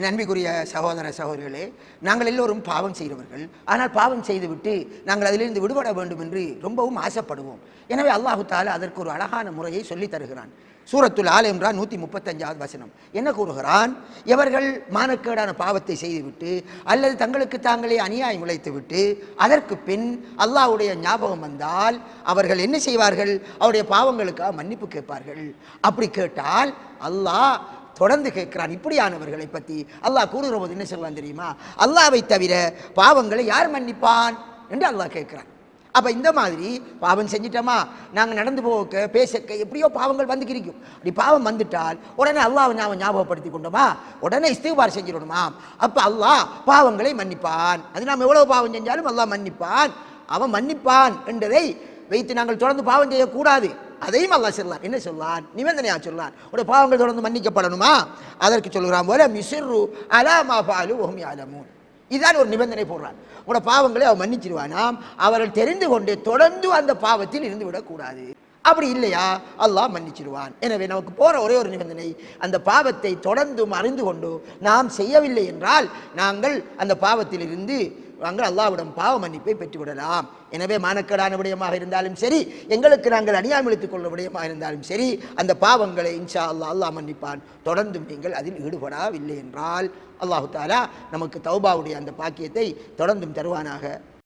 என் அன்பிற்குரிய சகோதர சகோதரிகளே நாங்கள் எல்லோரும் பாவம் செய்கிறவர்கள். ஆனால் பாவம் செய்துவிட்டு நாங்கள் அதிலிருந்து விடுபட வேண்டும் என்று ரொம்பவும் ஆசைப்படுவோம். எனவே அல்லாஹு தாலா அதற்கு ஒரு அழகான முறையை சொல்லித் தருகிறான். சூரத்துல் ஆல் என்றால் நூற்றி முப்பத்தஞ்சாவது வசனம். என்ன கூறுகிறான்? எவர்கள் மானக்கேடான பாவத்தை செய்துவிட்டு அல்லது தங்களுக்கு தாங்களே அநியாயம் உழைத்துவிட்டு அதற்கு பின் அல்லாஹுடைய ஞாபகம் வந்தால் அவர்கள் என்ன செய்வார்கள்? அவருடைய பாவங்களுக்காக மன்னிப்பு கேட்பார்கள். அப்படி கேட்டால் அல்லாஹ் தொடர்ந்து கேட்கிறான். இப்படியானவர்களை பற்றி அல்லாஹ் கூறுகிற போது என்ன சொல்லுவான் தெரியுமா? அல்லாவை தவிர பாவங்களை யார் மன்னிப்பான் என்று அல்லாஹ் கேட்குறான். அப்போ இந்த மாதிரி பாவம் செஞ்சிட்டோமா? நாங்கள் நடந்து போக பேசக்க எப்படியோ பாவங்கள் வந்து அப்படி பாவம் வந்துட்டால் உடனே அல்லாஹ் ஞாபகம் ஞாபகப்படுத்தி கொண்டோமா? உடனே இஸ்திகார் செஞ்சிடணுமா? அப்போ அல்லாஹ் பாவங்களை மன்னிப்பான். அது நாம் எவ்வளோ பாவம் செஞ்சாலும் அல்லாஹ் மன்னிப்பான். அவன் மன்னிப்பான் என்றதை வைத்து நாங்கள் தொடர்ந்து பாவம் செய்யக்கூடாது. அதையும் அல்லா சொல்லலாம் என்ன சொல்லான் நிபந்தனையாக சொல்லான் உடைய பாவங்கள் தொடர்ந்து மன்னிக்கப்படணுமா? அதற்கு சொல்கிறான் போல மிசிறு அலாமா பாலு ஓமி அலமூன் இதான் ஒரு நிபந்தனை போடுறான். உங்களோட பாவங்களை அவன் மன்னிச்சிருவானாம். அவர்கள் தெரிந்து கொண்டு தொடர்ந்து அந்த பாவத்தில் இருந்து விடக்கூடாது. அப்படி இல்லையா? அல்லாஹ் மன்னிச்சிருவான் எனவே நமக்கு போகிற ஒரே ஒரு நிபந்தனை அந்த பாவத்தை தொடர்ந்தும் அறிந்து கொண்டு நாம் செய்யவில்லை என்றால் நாங்கள் அந்த பாவத்தில் இருந்து நாங்கள் அல்லாஹ்விடம் பாவ மன்னிப்பை பெற்றுவிடலாம். எனவே மானக்கடான விடயமாக இருந்தாலும் சரி எங்களுக்கு நாங்கள் அநியாயமிழித்துக் கொள்ள விடயமாக இருந்தாலும் சரி அந்த பாவங்களை இன்ஷா அல்லாஹ் அல்லாஹ் மன்னிப்பான். தொடர்ந்தும் நீங்கள் அதில் ஈடுபடவில்லை என்றால் அல்லாஹு தாலா நமக்கு தௌபாவுடைய அந்த பாக்கியத்தை தொடர்ந்தும் தருவானாக.